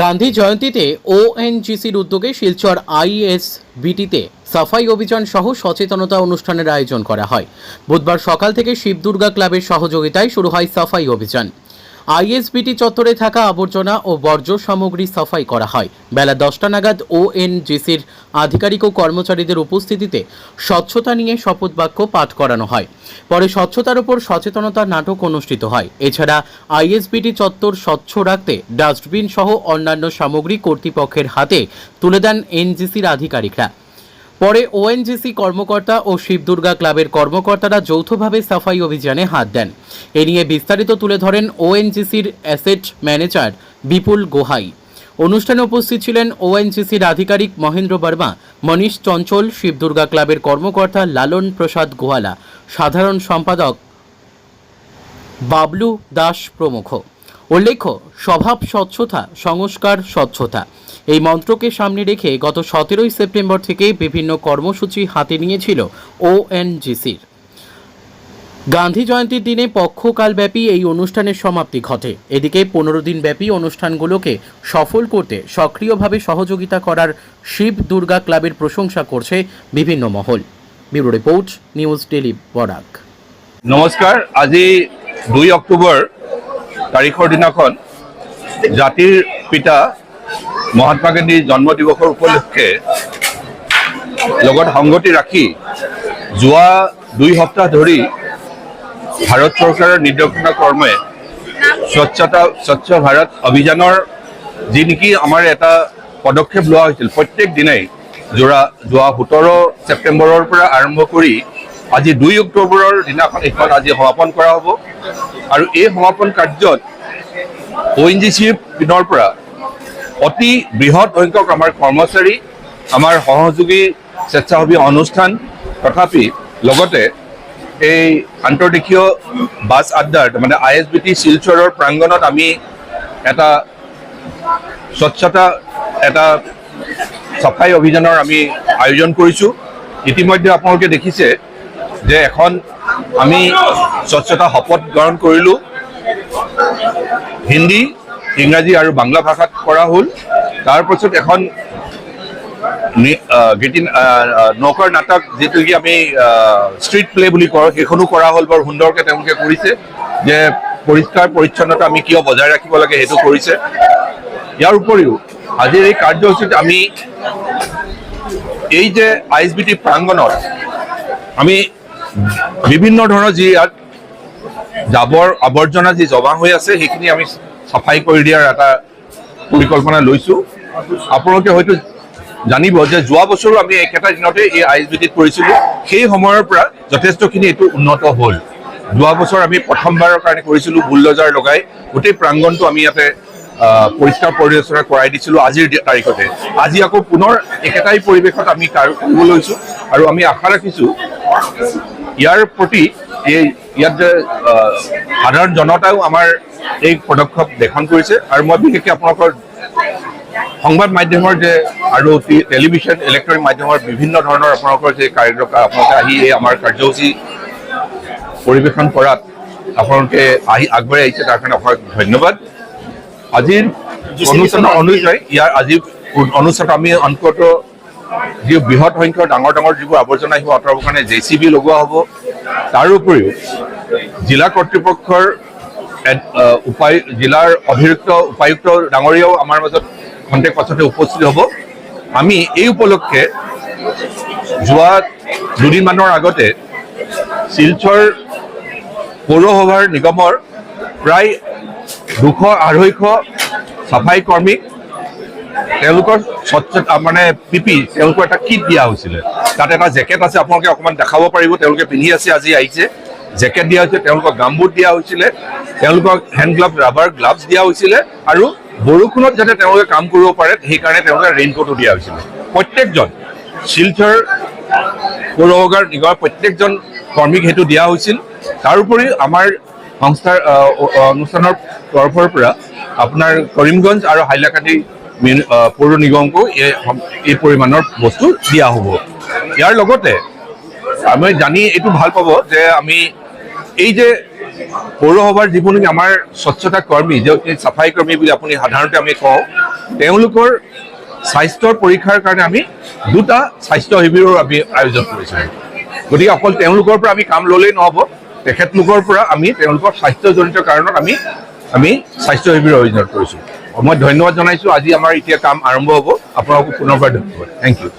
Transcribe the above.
গান্ধী জয়ন্তীতে ওএনজিসির উদ্যোগে শিলচর আইএস বিটিতে সাফাই অভিযান সহ সচেতনতা অনুষ্ঠানের আয়োজন করা হয়। বুধবার সকাল থেকে শিবদুর্গা ক্লাবের সহযোগিতায় শুরু হয় সাফাই অভিযান। আইএসবিটি চত্বরে থাকা আবর্জনা ও বর্জ্য সামগ্রী সাফাই করা হয়। বেলা দশটা নাগাদ ওএনজিসির আধিকারিক ও কর্মচারীদের উপস্থিতিতে স্বচ্ছতা নিয়ে শপথ বাক্য পাঠ করানো হয়। পরে স্বচ্ছতার উপর সচেতনতা নাটক অনুষ্ঠিত হয়। এছাড়া আইএসবিটি চত্বর স্বচ্ছ রাখতে ডাস্টবিন সহ অন্যান্য সামগ্রী কর্তৃপক্ষের হাতে তুলে দেন এনজিসির আধিকারিকরা। পরে ওএনজিসি কর্মকর্তা ও শিবদুর্গা ক্লাবের কর্মকর্তারা যৌথভাবে সাফাই অভিযানে হাত দেন। এ নিয়ে বিস্তারিত তুলে ধরেন ওএনজিসির অ্যাসেট ম্যানেজার বিপুল গোহাই। অনুষ্ঠানে উপস্থিত ছিলেন ওএনজিসির আধিকারিক মহেন্দ্র বর্মা, মনীষ চঞ্চল শিবদুর্গা ক্লাবের কর্মকর্তা লালন প্রসাদ গোয়ালা সাধারণ সম্পাদক বাবলু দাস প্রমুখ। উল্লেখ্য, স্বভাব স্বচ্ছতা, সংস্কার স্বচ্ছতা। এই মন্ত্রকে সামনে রেখে গত সতেরোই সেপ্টেম্বর থেকে বিভিন্ন কর্মসূচি হাতে নিয়েছিল ওএনজিসির। গান্ধী জয়ন্তীর দিনে পক্ষকালব্যাপী এই অনুষ্ঠানের সমাপ্তি ঘটে। এদিকে পনেরো দিন ব্যাপী অনুষ্ঠানগুলোকে সফল করতে সক্রিয়ভাবে সহযোগিতা করার শিব দুর্গা ক্লাবের প্রশংসা করছে বিভিন্ন মহল। Bureau report, news daily Barak. নমস্কার, আজি দুই অক্টোবৰ তাৰিখৰ দিনাখন জাতিৰ পিতা মহাত্মা গান্ধীৰ জন্ম দিৱসৰ উপলক্ষে লগত সংগতি ৰাখি যোৱা দুই সপ্তাহ ধৰি ভাৰত চৰকাৰৰ নিৰ্দেশনা কৰ্মে স্বচ্ছতা, স্বচ্ছ ভাৰত অভিযানৰ যি নেকি আমাৰ এটা পদক্ষেপ লোৱা হৈছিল, প্ৰত্যেক দিনাই যোৰা, যোৱা সোতৰ ছেপ্টেম্বৰৰ পৰা আৰম্ভ কৰি আজি দুই অক্টোবৰৰ দিনাখন এইখন আজি সমাপন কৰা হ'ব। আৰু এই সমাপন কাৰ্যত অ' এন জি চিৰ পিনৰ পৰা অতি বৃহৎ সংখ্যক আমাৰ কৰ্মচাৰী, আমাৰ সহযোগী, স্বেচ্ছাসেৱী অনুষ্ঠান, তথাপি লগতে এই আন্তৰ্দেশীয় বাছ আড্ডাৰ মানে আই এছ বি টি শিলচৰৰ প্ৰাংগণত আমি এটা স্বচ্ছতা, এটা চাফাই অভিযানৰ আমি আয়োজন কৰিছোঁ। ইতিমধ্যে আপোনালোকে দেখিছে যে এখন আমি স্বচ্ছতা শপত গ্ৰহণ কৰিলোঁ। হিন্দী, ইংৰাজী আৰু বাংলা ভাষাত কৰা হ'ল। তাৰপাছত এখন গীতি নৌকাৰ নাটক যিটো কি আমি ষ্ট্ৰীট প্লে বুলি কওঁ, সেইখনো কৰা হ'ল বৰ, সুন্দৰকৈ তেওঁলোকে কৰিছে। যে পৰিষ্কাৰ পৰিচ্ছন্নতা আমি কিয় বজাই ৰাখিব লাগে সেইটো কৰিছে। ইয়াৰ উপৰিও, আজিৰ এই কাৰ্যসূচীত আমি এই যে আই এছ বি টি প্ৰাংগণত আমি বিভিন্ন ধৰণৰ যি ইয়াত জাবৰ আৱৰ্জনা যি জমা হৈ আছে, সেইখিনি আমি চাফাই কৰি দিয়াৰ এটা পৰিকল্পনা লৈছোঁ। আপোনালোকে হয়তো জানিব যে যোৱা বছৰো আমি একেটা দিনতে এই আই এছ বি টিত কৰিছিলোঁ। সেই সময়ৰ পৰা যথেষ্টখিনি এইটো উন্নত হ'ল। যোৱা বছৰ আমি প্ৰথমবাৰৰ কাৰণে কৰিছিলোঁ বুলডজাৰ লগাই। গোটেই প্ৰাংগণটো আমি ইয়াতে পৰিষ্কাৰ পৰিচ্ছন্ন কৰাই দিছিলোঁ আজিৰ তাৰিখতে। আজি আকৌ পুনৰ একেটাই পৰিৱেশত আমি কাৰ কৰিব লৈছোঁ। আৰু আমি আশা ৰাখিছোঁ ইয়াৰ প্ৰতি এই ইয়াত যে সাধাৰণ জনতাও আমাৰ এই পদক্ষেপ দেখন কৰিছে আৰু মই বিশেষকৈ আপোনালোকৰ সংবাদ মাধ্যমৰ যে আৰু টেলিভিশ্যন ইলেক্ট্ৰনিক মাধ্যমৰ বিভিন্ন ধৰণৰ আপোনালোকৰ যে কাৰ্য আপোনালোকে আহি এই আমাৰ কাৰ্যসূচী পৰিৱেশন কৰাত আপোনালোকে আহি আগবাঢ়ি আহিছে তাৰ কাৰণে আপোনাক ধন্যবাদ। আজিৰ অনুষ্ঠানৰ অনুযায়ী ইয়াৰ আজিৰ অনুষ্ঠানত আমি অন্তত যি বৃহৎ সংখ্যক ডাঙৰ ডাঙৰ যিবোৰ আৱৰ্জনা আহিব আঁতৰাবৰ কাৰণে জে চি বি লগোৱা হ'ব। তাৰোপৰিও জিলা কৰ্তৃপক্ষৰ উপায় জিলাৰ অভিযুক্ত উপায়ুক্ত ডাঙৰীয়াও আমাৰ মাজত খন্তেক পাছতে উপস্থিত হ'ব। আমি এই উপলক্ষে যোৱা দুদিনমানৰ আগতে শিলচৰ পৌৰসভাৰ নিগমৰ প্ৰায় দুশ আঢ়ৈশ চাফাই কৰ্মীক তেওঁলোকৰ মানে পি পি তেওঁলোকৰ এটা কিট দিয়া হৈছিলে। তাত এটা জেকেট আছে, আপোনালোকে অকণমান দেখাব পাৰিব। তেওঁলোকে পিন্ধি আছে, আজি আহিছে। জেকেট দিয়া হৈছে, তেওঁলোকক গামবুট দিয়া হৈছিলে। তেওঁলোকক হেণ্ড গ্লাভ ৰাবাৰ গ্লাভছ দিয়া হৈছিলে। আৰু বৰষুণত যাতে তেওঁলোকে কাম কৰিব পাৰে, সেইকাৰণে তেওঁলোকে ৰেইনকোটো দিয়া হৈছিলে। প্ৰত্যেকজন শিলচৰ পৌৰসভাৰ নিগমৰ প্ৰত্যেকজন কৰ্মীক সেইটো দিয়া হৈছিল। তাৰোপৰি আমাৰ সংস্থাৰ অনুষ্ঠানৰ তৰফৰ পৰা আপোনাৰ কৰিমগঞ্জ আৰু হাইলাকান্দি পৌৰ নিগমকো এই এই পৰিমাণৰ বস্তু দিয়া হ'ব। ইয়াৰ লগতে আমি জানি এইটো ভালো পাব যে আমি এই যে পৌৰসভাৰ যিবোৰ নেকি আমাৰ স্বচ্ছতা কৰ্মী, যে চাফাই কৰ্মী বুলি আপুনি সাধাৰণতে আমি কওঁ, তেওঁলোকৰ স্বাস্থ্যৰ পৰীক্ষাৰ কাৰণে আমি দুটা স্বাস্থ্য শিবিৰৰ আমি আয়োজন কৰিছোঁ। গতিকে অকল তেওঁলোকৰ পৰা আমি কাম ল'লেই নহ'ব, তেখেতলোকৰ পৰা আমি তেওঁলোকৰ স্বাস্থ্যজনিত কাৰণত আমি আমি স্বাস্থ্য শিবিৰৰ আয়োজন কৰিছোঁ। মই ধন্যবাদ জনাইছোঁ। আজি আমাৰ এতিয়া কাম আৰম্ভ হ'ব। আপোনালোকক পুনৰবাৰ ধন্যবাদ। Thank you